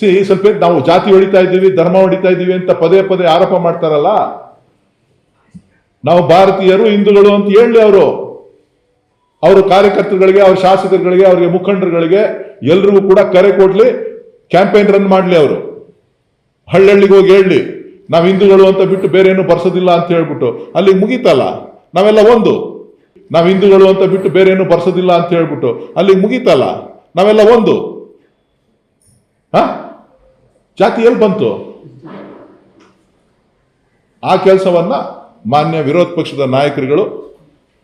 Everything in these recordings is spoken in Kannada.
ಸಿ ಸ್ವಲ್ಪ ನಾವು ಜಾತಿ ಹೊಡಿತಾ ಇದ್ದೀವಿ, ಧರ್ಮ ಹೊಡಿತಾ ಇದ್ದೀವಿ ಅಂತ ಪದೇ ಪದೇ ಆರೋಪ ಮಾಡ್ತಾರಲ್ಲ? ನಾವು ಭಾರತೀಯರು, ಹಿಂದೂಗಳು ಅಂತ ಹೇಳಿ ಅವರು. ಅವರು ಕಾರ್ಯಕರ್ತರುಗಳಿಗೆ, ಅವ್ರ ಶಾಸಕರುಗಳಿಗೆ, ಅವರಿಗೆ ಮುಖಂಡರುಗಳಿಗೆ ಎಲ್ರಿಗೂ ಕೂಡ ಕರೆ ಕೊಡ್ಲಿ, ಕ್ಯಾಂಪೇನ್ ರನ್ ಮಾಡ್ಲಿ ಅವರು. ಹಳ್ಳಹಳ್ಳಿಗೆ ಹೋಗಿ ಹೇಳಿ ನಾವು ಹಿಂದೂಗಳು ಅಂತ ಬಿಟ್ಟು ಬೇರೆ ಏನು ಬರ್ಸೋದಿಲ್ಲ ಅಂತ ಹೇಳ್ಬಿಟ್ಟು. ಅಲ್ಲಿ ಮುಗೀತಲ್ಲ? ನಾವೆಲ್ಲ ಒಂದು. ನಾವು ಹಿಂದೂಗಳು ಅಂತ ಬಿಟ್ಟು ಬೇರೆ ಏನು ಬರ್ಸೋದಿಲ್ಲ ಅಂತ ಹೇಳ್ಬಿಟ್ಟು. ಅಲ್ಲಿ ಮುಗೀತಲ್ಲ? ನಾವೆಲ್ಲ ಒಂದು. ಹ? ಜಾತಿ ಎಲ್ಲಿ ಬಂತು? ಆ ಕೆಲಸವನ್ನ ಮಾನ್ಯ ವಿರೋಧ ಪಕ್ಷದ ನಾಯಕರುಗಳು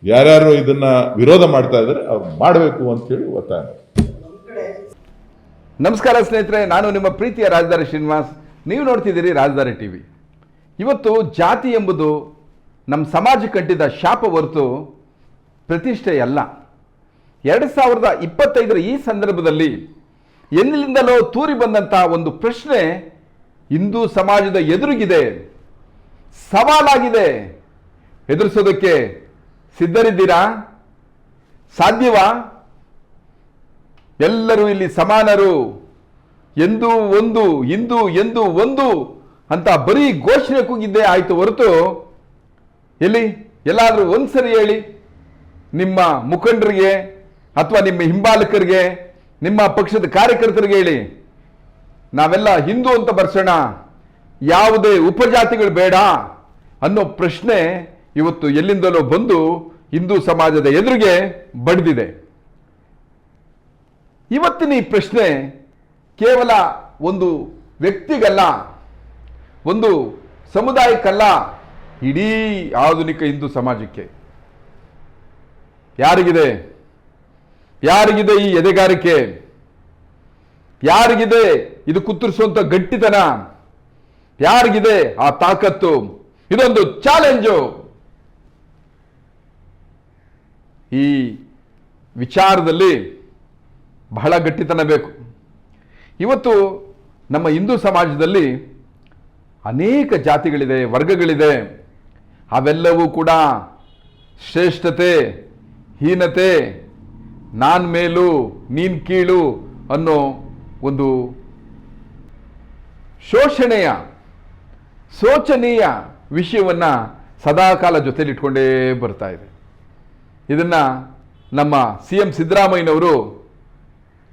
ಯಾರ್ಯಾರು ಇದನ್ನ ವಿರೋಧ ಮಾಡ್ತಾ ಇದ್ದಾರೆ ಅವ್ರು ಮಾಡಬೇಕು ಅಂತ ಹೇಳಿ ಒತ್ತಾಯ ನಮಸ್ಕಾರ ಸ್ನೇಹಿತರೆ, ನಾನು ನಿಮ್ಮ ಪ್ರೀತಿಯ ರಾಜಧಾನಿ ಶ್ರೀನಿವಾಸ್. ನೀವು ನೋಡ್ತಿದ್ದೀರಿ ರಾಜಧಾನಿ ಟಿ ವಿ. ಇವತ್ತು ಜಾತಿ ಎಂಬುದು ನಮ್ಮ ಸಮಾಜ ಕಟ್ಟಿದ ಶಾಪ ಹೊರತು ಪ್ರತಿಷ್ಠೆ ಅಲ್ಲ ಎರಡು ಸಾವಿರದ ಇಪ್ಪತ್ತೈದರ ಈ ಸಂದರ್ಭದಲ್ಲಿ ಎಲ್ಲಿಂದಲೋ ತೂರಿ ಬಂದಂತಹ ಒಂದು ಪ್ರಶ್ನೆ ಹಿಂದೂ ಸಮಾಜದ ಎದುರಿಗಿದೆ. ಸವಾಲಾಗಿದೆ. ಎದುರಿಸೋದಕ್ಕೆ ಸಿದ್ಧರಿದ್ದೀರಾ? ಸಾಧ್ಯವಾ? ಎಲ್ಲರೂ ಇಲ್ಲಿ ಸಮಾನರು. ಎಂದು ಒಂದು ಇಂದು ಎಂದು ಒಂದು ಅಂತ ಬರೀ ಘೋಷಣೆ ಕೂಗಿದ್ದೆ ಆಯಿತು ಹೊರತು ಎಲ್ಲಿ? ಎಲ್ಲಾದರೂ ಒಂದ್ಸರಿ ಹೇಳಿ. ನಿಮ್ಮ ಮುಖಂಡರಿಗೆ ಅಥವಾ ನಿಮ್ಮ ಹಿಂಬಾಲಕರಿಗೆ ನಿಮ್ಮ ಪಕ್ಷದ ಕಾರ್ಯಕರ್ತರಿಗೆ ಹೇಳಿ. ನಾವೆಲ್ಲ ಹಿಂದೂ ಅಂತ ಬರ್ಸೋಣ. ಯಾವುದೇ ಉಪಜಾತಿಗಳು ಬೇಡ ಅನ್ನೋ ಪ್ರಶ್ನೆ ಇವತ್ತು ಎಲ್ಲಿಂದಲೋ ಬಂದು ಹಿಂದೂ ಸಮಾಜದ ಎದುರಿಗೆ ಬಡ್ದಿದೆ. ಇವತ್ತಿನ ಈ ಪ್ರಶ್ನೆ ಕೇವಲ ಒಂದು ವ್ಯಕ್ತಿಗಲ್ಲ, ಒಂದು ಸಮುದಾಯಕ್ಕಲ್ಲ, ಇಡೀ ಆಧುನಿಕ ಹಿಂದೂ ಸಮಾಜಕ್ಕೆ. ಯಾರಿಗಿದೆ? ಯಾರಿಗಿದೆ ಈ ಎದೆಗಾರಿಕೆ? ಯಾರಿಗಿದೆ ಇದು ಕುತ್ತರಿಸುವಂತ ಗಟ್ಟಿತನ? ಯಾರಿಗಿದೆ ಆ ತಾಕತ್ತು? ಇದೊಂದು ಚಾಲೆಂಜು. ಈ ವಿಚಾರದಲ್ಲಿ ಬಹಳ ಗಟ್ಟಿತನ ಬೇಕು. ಇವತ್ತು ನಮ್ಮ ಹಿಂದೂ ಸಮಾಜದಲ್ಲಿ ಅನೇಕ ಜಾತಿಗಳಿದೆ, ವರ್ಗಗಳಿದೆ. ಅವೆಲ್ಲವೂ ಕೂಡ ಶ್ರೇಷ್ಠತೆ, ಹೀನತೆ ನಾನ್ ಮೇಲು, ನೀನ್ ಕೀಳು ಅನ್ನೋ ಒಂದು ಶೋಷಣೆಯ, ಶೋಚನೀಯ ವಿಷಯವನ್ನ ಸದಾಕಾಲ ಜೊತೆಲಿಟ್ಕೊಂಡೇ ಬರ್ತಾ ಇದೆ. ಇದನ್ನ ನಮ್ಮ ಸಿ ಎಂ ಸಿದ್ದರಾಮಯ್ಯನವರು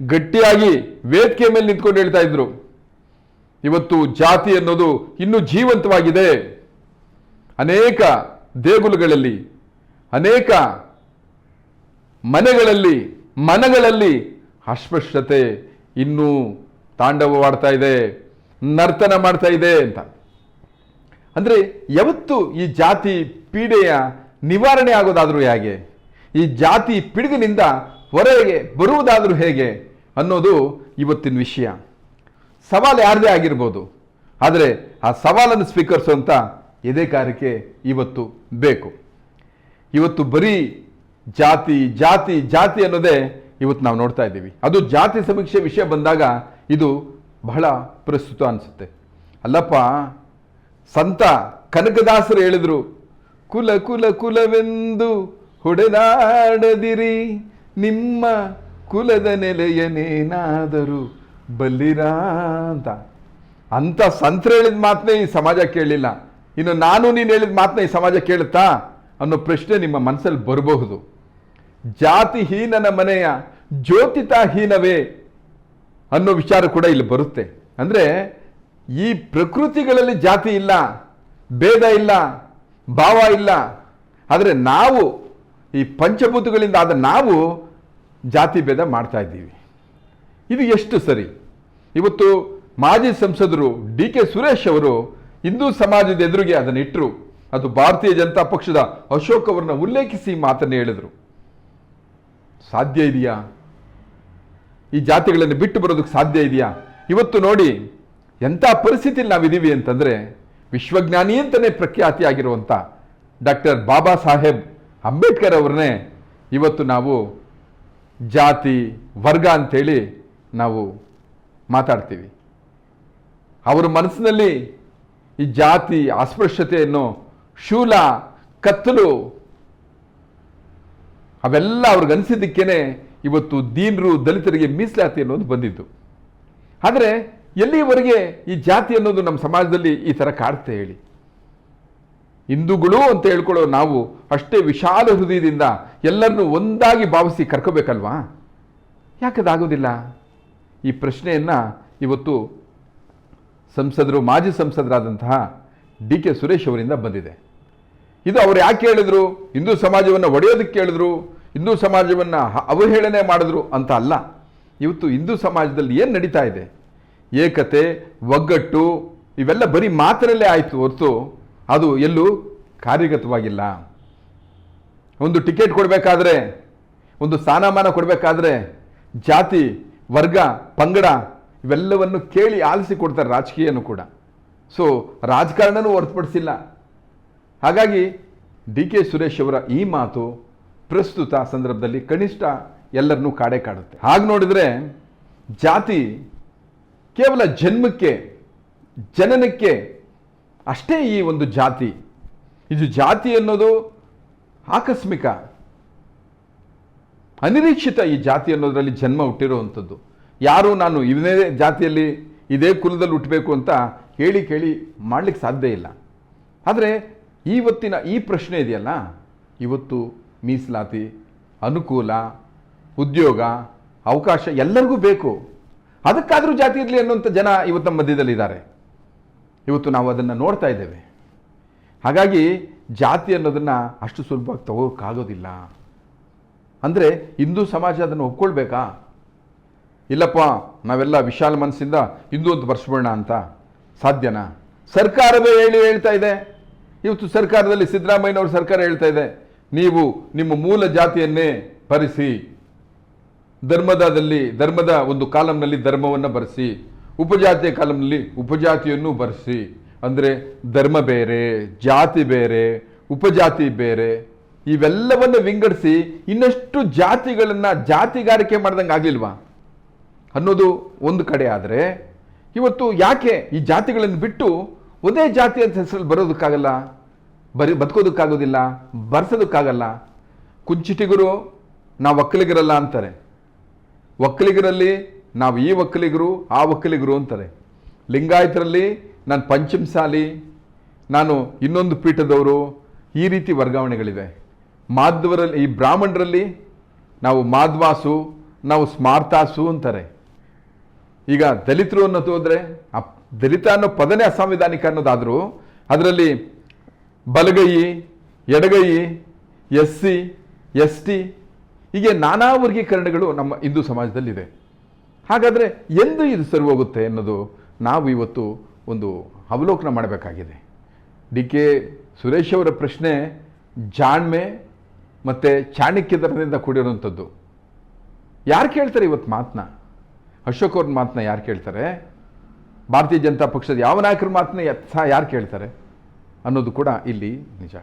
ಗಟ್ಟಿಯಾಗಿ ವೇದಿಕೆ ಮೇಲೆ ನಿಂತ್ಕೊಂಡು ಹೇಳ್ತಾ ಇದ್ರು. ಇವತ್ತು ಜಾತಿ ಅನ್ನೋದು ಇನ್ನೂ ಜೀವಂತವಾಗಿದೆ. ಅನೇಕ ದೇಗುಲಗಳಲ್ಲಿ, ಅನೇಕ ಮನೆಗಳಲ್ಲಿ, ಮನಗಳಲ್ಲಿ ಅಸ್ಪೃಶ್ಯತೆ ಇನ್ನೂ ತಾಂಡವವಾಡ್ತಾ ಇದೆ, ನರ್ತನ ಮಾಡ್ತಾ ಇದೆ ಅಂತ. ಅಂದರೆ ಯಾವತ್ತು ಈ ಜಾತಿ ಪೀಡೆಯ ನಿವಾರಣೆ ಆಗೋದಾದರೂ ಹೇಗೆ, ಈ ಜಾತಿ ಪಿಡುಗಿನಿಂದ ಹೊರಗೆ ಬರುವುದಾದರೂ ಹೇಗೆ ಅನ್ನೋದು ಇವತ್ತಿನ ವಿಷಯ. ಸವಾಲು ಯಾರದೇ ಆಗಿರ್ಬೋದು, ಆದರೆ ಆ ಸವಾಲನ್ನು ಸ್ವೀಕರಿಸುವಂಥ ಎದೆಗಾರಿಕೆ ಇವತ್ತು ಬೇಕು. ಇವತ್ತು ಬರೀ ಜಾತಿ ಜಾತಿ ಜಾತಿ ಅನ್ನೋದೇ ಇವತ್ತು ನಾವು ನೋಡ್ತಾ ಇದ್ದೀವಿ. ಅದು ಜಾತಿ ಸಮೀಕ್ಷೆ ವಿಷಯ ಬಂದಾಗ ಇದು ಬಹಳ ಪ್ರಸ್ತುತ ಅನಿಸುತ್ತೆ. ಅಲ್ಲಪ್ಪ, ಸಂತ ಕನಕದಾಸರು ಹೇಳಿದರು, ಕುಲ ಕುಲ, ಕುಲವೆಂದು ಹೊಡೆದಾಡದಿರಿ, ನಿಮ್ಮ ಕುಲದ ನೆಲೆಯನೇನಾದರೂ ಬಲ್ಲಿರಾ ಅಂತ. ಅಂತ ಸಂತರು ಹೇಳಿದ ಮಾತನ್ನೇ ಈ ಸಮಾಜ ಕೇಳಿಲ್ಲ ಇನ್ನು ನಾನು ನೀನು ಹೇಳಿದ ಮಾತನ್ನ ಈ ಸಮಾಜ ಕೇಳುತ್ತಾ ಅನ್ನೋ ಪ್ರಶ್ನೆ ನಿಮ್ಮ ಮನಸ್ಸಲ್ಲಿ ಬರಬಹುದು. ಜಾತಿಹೀನನ ಮನೆಯ ಜ್ಯೋತಿತಾಹೀನವೇ ಅನ್ನೋ ವಿಚಾರ ಕೂಡ ಇಲ್ಲಿ ಬರುತ್ತೆ. ಅಂದರೆ ಈ ಪ್ರಕೃತಿಗಳಲ್ಲಿ ಜಾತಿ ಇಲ್ಲ, ಭೇದ ಇಲ್ಲ, ಭಾವ ಇಲ್ಲ. ಆದರೆ ನಾವು ಈ ಪಂಚಭೂತಗಳಿಂದ ಆದ ನಾವು ಜಾತಿ ಭೇದ ಮಾಡ್ತಾ ಇದ್ದೀವಿ. ಇದು ಎಷ್ಟು ಸರಿ? ಇವತ್ತು ಮಾಜಿ ಸಂಸದರು ಡಿ ಕೆ ಸುರೇಶ್ ಅವರು ಹಿಂದೂ ಸಮಾಜದ ಎದುರಿಗೆ ಅದನ್ನು ಇಟ್ಟರು ಅದು ಭಾರತೀಯ ಜನತಾ ಪಕ್ಷದ ಅಶೋಕ್ ಅವರನ್ನ ಉಲ್ಲೇಖಿಸಿ ಮಾತನ್ನು ಹೇಳಿದರು. ಸಾಧ್ಯ ಇದೆಯಾ? ಈ ಜಾತಿಗಳನ್ನು ಬಿಟ್ಟು ಬರೋದಕ್ಕೆ ಸಾಧ್ಯ ಇದೆಯಾ? ಇವತ್ತು ನೋಡಿ, ಎಂಥ ಪರಿಸ್ಥಿತಿಯಲ್ಲಿ ನಾವಿದ್ದೀವಿ ಅಂತಂದರೆ ವಿಶ್ವಜ್ಞಾನಿ ಅಂತಲೇ ಪ್ರಖ್ಯಾತಿಯಾಗಿರುವಂಥ ಡಾಕ್ಟರ್ ಬಾಬಾ ಸಾಹೇಬ್ ಅಂಬೇಡ್ಕರ್ ಅವ್ರನ್ನೇ ಇವತ್ತು ನಾವು ಜಾತಿ, ವರ್ಗ ಅಂತೇಳಿ ನಾವು ಮಾತಾಡ್ತೀವಿ. ಅವರ ಮನಸ್ಸಿನಲ್ಲಿ ಈ ಜಾತಿ ಅಸ್ಪೃಶ್ಯತೆಯನ್ನು ಶೂಲ, ಕತ್ತಲು ಅವೆಲ್ಲ ಅವ್ರಿಗೆ ಅನಿಸಿದ್ದಕ್ಕೇನೆ ಇವತ್ತು ದೀನರು ದಲಿತರಿಗೆ ಮೀಸಲಾತಿ ಅನ್ನೋದು ಬಂದಿದ್ದು. ಆದರೆ ಎಲ್ಲಿವರೆಗೆ ಈ ಜಾತಿ ಅನ್ನೋದು ನಮ್ಮ ಸಮಾಜದಲ್ಲಿ ಈ ಥರ ಕಾಡುತ್ತೆ ಹೇಳಿ? ಹಿಂದೂಗಳು ಅಂತ ಹೇಳ್ಕೊಳ್ಳೋ ನಾವು ಅಷ್ಟೇ ವಿಶಾಲ ಹೃದಯದಿಂದ ಎಲ್ಲರನ್ನೂ ಒಂದಾಗಿ ಭಾವಿಸಿ ಕರ್ಕೋಬೇಕಲ್ವಾ? ಯಾಕದಾಗೋದಿಲ್ಲ ಈ ಪ್ರಶ್ನೆಯನ್ನು ಇವತ್ತು ಸಂಸದರು, ಮಾಜಿ ಸಂಸದರಾದಂತಹ ಡಿ ಕೆ ಸುರೇಶ್ ಅವರಿಂದ ಬಂದಿದೆ. ಇದು ಅವರು ಯಾಕೆ ಹೇಳಿದ್ರು? ಹಿಂದೂ ಸಮಾಜವನ್ನು ಒಡೆಯೋದಕ್ಕೆ ಹೇಳಿದ್ರು? ಹಿಂದೂ ಸಮಾಜವನ್ನು ಅವಹೇಳನೆ ಮಾಡಿದ್ರು ಅಂತ ಅಲ್ಲ. ಇವತ್ತು ಹಿಂದೂ ಸಮಾಜದಲ್ಲಿ ಏನು ನಡೀತಾ ಇದೆ? ಏಕತೆ, ಒಗ್ಗಟ್ಟು, ಇವೆಲ್ಲ ಬರೀ ಮಾತಿನಲ್ಲೇ ಆಯಿತು ಹೊರತು ಅದು ಎಲ್ಲೂ ಕಾರ್ಯಗತವಾಗಿಲ್ಲ. ಒಂದು ಟಿಕೆಟ್ ಕೊಡಬೇಕಾದ್ರೆ, ಒಂದು ಸ್ಥಾನಮಾನ ಕೊಡಬೇಕಾದ್ರೆ ಜಾತಿ, ವರ್ಗ, ಪಂಗಡ ಇವೆಲ್ಲವನ್ನು ಕೇಳಿ ಆಲಿಸಿ ಕೊಡ್ತಾರೆ ರಾಜಕೀಯನೂ ಕೂಡ. ಸೊ ರಾಜಕಾರಣನೂ ಹೊರತುಪಡಿಸಿಲ್ಲ. ಹಾಗಾಗಿ ಡಿ ಕೆ ಸುರೇಶ್ ಅವರ ಈ ಮಾತು ಪ್ರಸ್ತುತ ಸಂದರ್ಭದಲ್ಲಿ ಕನಿಷ್ಠ ಎಲ್ಲರನ್ನೂ ಕಾಡೆ ಕಾಡುತ್ತೆ. ಹಾಗೆ ನೋಡಿದರೆ ಜಾತಿ ಕೇವಲ ಜನ್ಮಕ್ಕೆ, ಜನನಕ್ಕೆ ಅಷ್ಟೇ ಈ ಒಂದು ಜಾತಿ. ಇದು ಜಾತಿ ಅನ್ನೋದು ಆಕಸ್ಮಿಕ, ಅನಿರೀಕ್ಷಿತ ಈ ಜಾತಿ ಅನ್ನೋದರಲ್ಲಿ ಜನ್ಮ ಹುಟ್ಟಿರುವಂಥದ್ದು. ಯಾರು ನಾನು ಇದೇ ಜಾತಿಯಲ್ಲಿ ಇದೇ ಕುಲದಲ್ಲಿ ಹುಟ್ಟಬೇಕು ಅಂತ ಹೇಳಿ ಕೇಳಿ ಮಾಡಲಿಕ್ಕೆ ಸಾಧ್ಯ ಇಲ್ಲ. ಆದರೆ ಇವತ್ತಿನ ಈ ಪ್ರಶ್ನೆ ಇದೆಯಲ್ಲ, ಇವತ್ತು ಮೀಸಲಾತಿ, ಅನುಕೂಲ, ಉದ್ಯೋಗ, ಅವಕಾಶ ಎಲ್ಲರಿಗೂ ಬೇಕು. ಅದಕ್ಕಾದರೂ ಜಾತಿ ಇರಲಿ ಅನ್ನುವಂಥ ಜನ ಇವತ್ತು ನಮ್ಮ ಮಧ್ಯದಲ್ಲಿದ್ದಾರೆ ಇವತ್ತು ನಾವು ಅದನ್ನು ನೋಡ್ತಾ ಇದ್ದೇವೆ. ಹಾಗಾಗಿ ಜಾತಿ ಅನ್ನೋದನ್ನು ಅಷ್ಟು ಸುಲಭವಾಗಿ ತಗೋಕ್ಕಾಗೋದಿಲ್ಲ ಅಂದರೆ ಹಿಂದೂ ಸಮಾಜ ಅದನ್ನು ಒಪ್ಕೊಳ್ಬೇಕಾ? ಇಲ್ಲಪ್ಪ, ನಾವೆಲ್ಲ ವಿಶಾಲ ಮನಸ್ಸಿಂದ ಹಿಂದೂ ಅಂತ ಬರ್ಸ್ಬೋಣ ಅಂತ ಸಾಧ್ಯನಾ? ಸರ್ಕಾರವೇ ಹೇಳಿ ಹೇಳ್ತಾ ಇದೆ. ಇವತ್ತು ಸರ್ಕಾರದಲ್ಲಿ ಸಿದ್ದರಾಮಯ್ಯನವ್ರ ಸರ್ಕಾರ ಹೇಳ್ತಾ ಇದೆ. ನೀವು ನಿಮ್ಮ ಮೂಲ ಜಾತಿಯನ್ನೇ ಭರಿಸಿ ಧರ್ಮದಲ್ಲಿ ಧರ್ಮದ ಒಂದು ಕಾಲಂನಲ್ಲಿ ಧರ್ಮವನ್ನು ಬರೆಸಿ ಉಪಜಾತಿಯ ಕಾಲಂನಲ್ಲಿ ಉಪಜಾತಿಯನ್ನು ಬರೆಸಿ ಅಂದರೆ ಧರ್ಮ ಬೇರೆ, ಜಾತಿ ಬೇರೆ, ಉಪಜಾತಿ ಬೇರೆ, ಇವೆಲ್ಲವನ್ನು ವಿಂಗಡಿಸಿ ಇನ್ನಷ್ಟು ಜಾತಿಗಳನ್ನು ಜಾತಿಗಾರಿಕೆ ಮಾಡ್ದಂಗೆ ಆಗಲಿಲ್ವಾ? ಅನ್ನೋದು ಒಂದು ಕಡೆ ಆದರೆ, ಇವತ್ತು ಯಾಕೆ ಈ ಜಾತಿಗಳನ್ನು ಬಿಟ್ಟು ಒಂದೇ ಜಾತಿ ಅಂತ ಹೆಸರಲ್ಲಿ ಬರೋದಕ್ಕಾಗಲ್ಲ? ಬರೀ ಬದುಕೋದಕ್ಕಾಗೋದಿಲ್ಲ, ಬರ್ಸೋದಕ್ಕಾಗಲ್ಲ. ಕುಂಚಿಟಿಗರು ನಾವು ಒಕ್ಕಲಿಗರಲ್ಲ ಅಂತಾರೆ. ಒಕ್ಕಲಿಗರಲ್ಲಿ ನಾವು ಈ ಒಕ್ಕಲಿಗರು, ಆ ಒಕ್ಕಲಿಗರು ಅಂತಾರೆ. ಲಿಂಗಾಯತರಲ್ಲಿ ನಾನು ಪಂಚಮಸಾಲಿ, ನಾನು ಇನ್ನೊಂದು ಪೀಠದವರು, ಈ ರೀತಿ ವರ್ಗಾವಣೆಗಳಿವೆ. ಮಾಧ್ವರಲ್ಲಿ, ಈ ಬ್ರಾಹ್ಮಣರಲ್ಲಿ ನಾವು ಮಾಧ್ವಾಸು, ನಾವು ಸ್ಮಾರ್ತಾಸು ಅಂತಾರೆ. ಈಗ ದಲಿತರು ಅನ್ನೋದು ಹೋದರೆ ಆ ದಲಿತ ಅನ್ನೋ ಪದನೇ ಅಸಾಂವಿಧಾನಿಕ ಅನ್ನೋದಾದರೂ, ಅದರಲ್ಲಿ ಬಲಗೈ, ಎಡಗೈ ಎಸ್ ಸಿ ಎಸ್ ಟಿ ಹೀಗೆ ನಾನಾ ವರ್ಗೀಕರಣಗಳು ನಮ್ಮ ಹಿಂದೂ ಸಮಾಜದಲ್ಲಿದೆ. ಹಾಗಾದರೆ ಎಂದು ಇದು ಸರಿ ಹೋಗುತ್ತೆ ಅನ್ನೋದು ನಾವು ಇವತ್ತು ಒಂದು ಅವಲೋಕನ ಮಾಡಬೇಕಾಗಿದೆ. ಡಿ ಕೆ ಸುರೇಶ್ ಅವರ ಪ್ರಶ್ನೆ ಜಾಣ್ಮೆ ಮತ್ತು ಚಾಣಕ್ಯತನದಿಂದ ಕೂಡಿರುವಂಥದ್ದು. ಯಾರು ಕೇಳ್ತಾರೆ ಇವತ್ತು ಮಾತನ್ನ ಅಶೋಕ್ ಅವ್ರ ಮಾತನ್ನ ಯಾರು ಕೇಳ್ತಾರೆ? ಭಾರತೀಯ ಜನತಾ ಪಕ್ಷದ ಯಾವ ನಾಯಕರ ಮಾತನ್ನ ಯಾರು ಕೇಳ್ತಾರೆ? ಅನ್ನೋದು ಕೂಡ ಇಲ್ಲಿ ನಿಜ.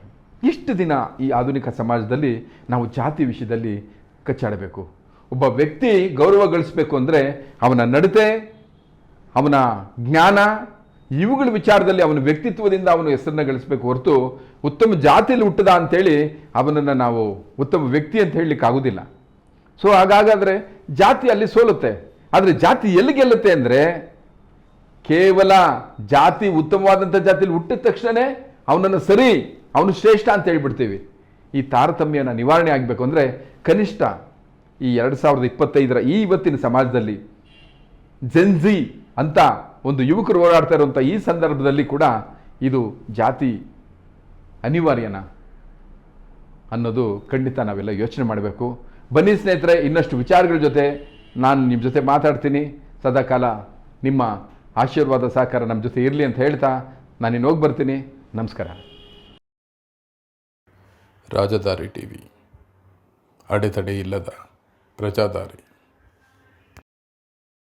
ಇಷ್ಟು ದಿನ ಈ ಆಧುನಿಕ ಸಮಾಜದಲ್ಲಿ ನಾವು ಜಾತಿ ವಿಷಯದಲ್ಲಿ ಕಚ್ಚಾಡಬೇಕು. ಒಬ್ಬ ವ್ಯಕ್ತಿ ಗೌರವ ಗಳಿಸಬೇಕು ಅಂದರೆ ಅವನ ನಡತೆ, ಅವನ ಜ್ಞಾನ, ಇವುಗಳ ವಿಚಾರದಲ್ಲಿ ಅವನ ವ್ಯಕ್ತಿತ್ವದಿಂದ ಅವನು ಹೆಸರನ್ನ ಗಳಿಸಬೇಕು ಹೊರತು ಉತ್ತಮ ಜಾತಿಯಲ್ಲಿ ಹುಟ್ಟದ ಅಂತೇಳಿ ಅವನನ್ನು ನಾವು ಉತ್ತಮ ವ್ಯಕ್ತಿ ಅಂತ ಹೇಳಲಿಕ್ಕೆ ಆಗೋದಿಲ್ಲ. ಸೊ ಹಾಗಾಗಾದರೆ ಜಾತಿ ಅಲ್ಲಿ ಸೋಲುತ್ತೆ. ಆದರೆ ಜಾತಿ ಎಲ್ಲಿ ಗೆಲ್ಲುತ್ತೆ ಅಂದರೆ ಕೇವಲ ಜಾತಿ ಉತ್ತಮವಾದಂಥ ಜಾತಿಯಲ್ಲಿ ಹುಟ್ಟಿದ ತಕ್ಷಣವೇ ಅವನನ್ನು ಸರಿ, ಅವನು ಶ್ರೇಷ್ಠ ಅಂತ ಹೇಳ್ಬಿಡ್ತೀವಿ. ಈ ತಾರತಮ್ಯನ ನಿವಾರಣೆ ಆಗಬೇಕು ಅಂದರೆ ಕನಿಷ್ಠ ಈ ಎರಡು ಸಾವಿರದ ಇಪ್ಪತ್ತೈದರ ಈ ಇವತ್ತಿನ ಸಮಾಜದಲ್ಲಿ ಜೆನ್ಜಿ ಅಂತ ಒಂದು ಯುವಕರು ಓಡಾಡ್ತಾ ಇರುವಂಥ ಈ ಸಂದರ್ಭದಲ್ಲಿ ಕೂಡ ಇದು ಜಾತಿ ಅನಿವಾರ್ಯನ ಅನ್ನೋದು ಖಂಡಿತ ನಾವೆಲ್ಲ ಯೋಚನೆ ಮಾಡಬೇಕು. ಬನ್ನಿ ಸ್ನೇಹಿತರೆ, ಇನ್ನಷ್ಟು ವಿಚಾರಗಳ ಜೊತೆ ನಾನು ನಿಮ್ಮ ಜೊತೆ ಮಾತಾಡ್ತೀನಿ. ಸದಾಕಾಲ ನಿಮ್ಮ ಆಶೀರ್ವಾದ ಸಹಕಾರ ನಮ್ಮ ಜೊತೆ ಇರಲಿ ಅಂತ ಹೇಳ್ತಾ ನಾನಿನ್ನು ಹೋಗಿ ಬರ್ತೀನಿ. ನಮಸ್ಕಾರ. ರಾಜಧಾರಿ ಟಿ ವಿ ಅಡೆತಡೆ ಇಲ್ಲದ ಪ್ರಜಾದಾರಿ.